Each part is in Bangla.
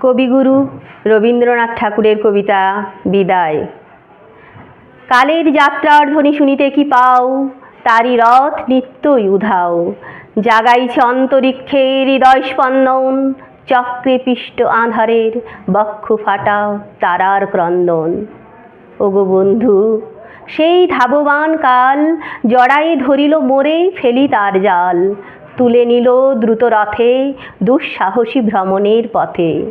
কবিগুরু রবীন্দ্রনাথ ঠাকুরের কবিতা বিদায়। কালের যাত্রার ধ্বনি শুনিতে কি পাও? তারি রথ নিত্যই উধাও। জাগাইছে অন্তরিক্ষে হৃদয় স্পন্দন, চক্রে পিষ্ট আধারের বক্ষ ফাটা তারার ক্রন্দন। ওগো বন্ধু, সেই ধাববান কাল জড়াই ধরিল মোরে ফেলি তার জাল, তুলে নিল দ্রুত রথে দুঃসাহসী ভ্রমণের পথে।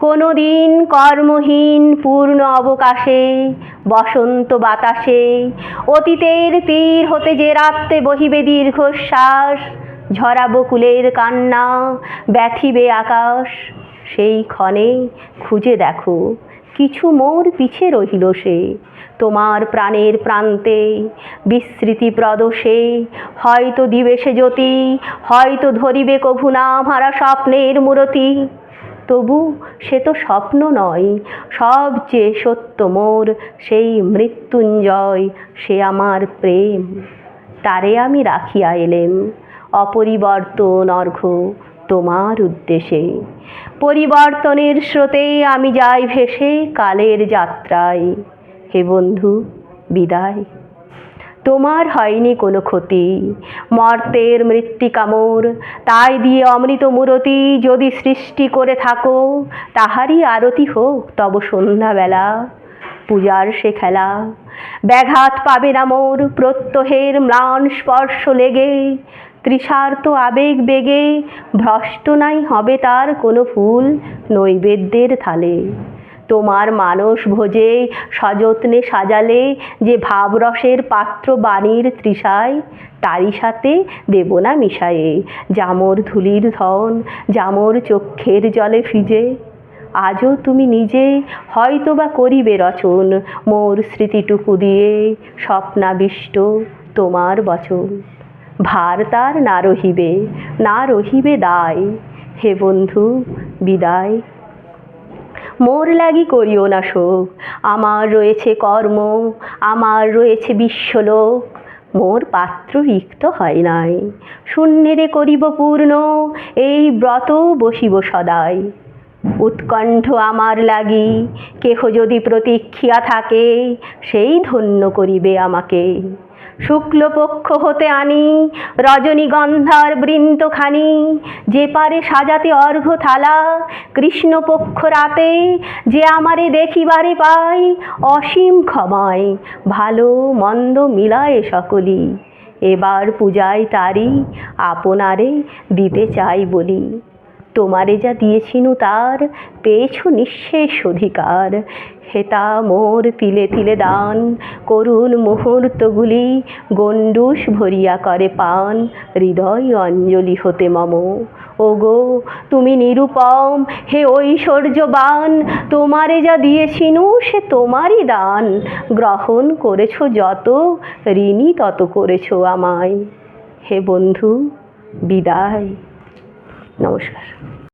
কোনো দিন কর্মহীন পূর্ণ অবকাশে, বসন্ত বাতাসে, অতীতের তীর হতে যে রাত্রে বহিবে দীর্ঘশ্বাস ঝরা বকুলের কান্না, ব্যথিবে আকাশ, সেই ক্ষণে খুঁজে দেখো, কিছু মোর পিছে রহিল সে, তোমার প্রাণের প্রান্তে বিস্মৃতি প্রদোষে, হয়তো দিবে সে জ্যোতি, হয়তো ধরিবে কভু না হারা স্বপ্নের মূরতি। তবু সে তো স্বপ্ন নয়। সবচেয়ে সত্য মোর সেই মৃত্যুঞ্জয়, সে আমার প্রেম। তারে আমি রাখিয়া এলেম। অপরিবর্তন অর্ঘ তোমার উদ্দেশে পরিবর্তনের স্রোতে আমি যাই ভেসে কালের যাত্রায়। হে বন্ধু, বিদায়। তোমার হয়নি কোনো ক্ষতি। মর্তের মৃত্তিকামোর, তাই দিয়ে অমৃত মূরতি যদি সৃষ্টি করে থাকো, তাহারই আরতি হোক তব সন্ধ্যাবেলা। পূজার সে খেলা, ব্যাঘাত পাবে না মোর, প্রত্যহের ম্লান স্পর্শ লেগে। তৃষার্ত আবেগ বেগে, ভ্রষ্ট নাই হবে তার কোনো ফুল নৈবেদ্যের থালে। তোমার মানস ভোজে সযত্নে সাজালে যে ভাবরসের পাত্র বাণীর তৃষায়, তারই সাথে দেব না মিশায়ে। জামর ধুলির ধন, জামর চক্ষের জলে ফিজে। আজও তুমি নিজে হয়তো বা করিবে রচন, মোর স্মৃতিটুকু দিয়ে স্বপ্নাবিষ্ট তোমার বচন। ভার তার না রহিবে না রহিবে দায়। হে বন্ধু, বিদায়। মোর লাগি করিও না শোক। আমার রয়েছে কর্ম, আমার রয়েছে বিশ্বলোক। মোর পাত্র রিক্ত হয় নাই। শূন্যেরে করিব পূর্ণ, এই ব্রত বসিব সদাই। উৎকণ্ঠ আমার লাগি, কেহ যদি প্রতীক্ষিয়া থাকে, সেই ধন্য করিবে আমাকে। শুক্লপক্ষ হতে আনি, রজনীগন্ধার বৃন্তখানি যে পারে সাজাতে অর্ঘ্য থালা, কৃষ্ণপক্ষ রাতে যে আমারে দেখিবারে পাই অসীম ক্ষমায় ভালো মন্দ মিলায়ে সকলি। এবার পূজায় তারি আপনারে দিতে চাই বলি। তোমারে যা দিয়েছিনু তার, পেয়েছ নিঃশেষ অধিকার। হেতা মোর তিলে তিলে দান, করুণ মুহূর্তগুলি গণ্ডূষ ভরিয়া করে পান, হৃদয় অঞ্জলি হতে মম। ওগো, তুমি নিরুপম, হে ঐশ্বর্যবান, তোমারে যা দিয়েছিনু সে তোমারই দান। গ্রহণ করেছ যত ঋণী তত করেছ আমায়। হে বন্ধু, বিদায়। নমস্কার।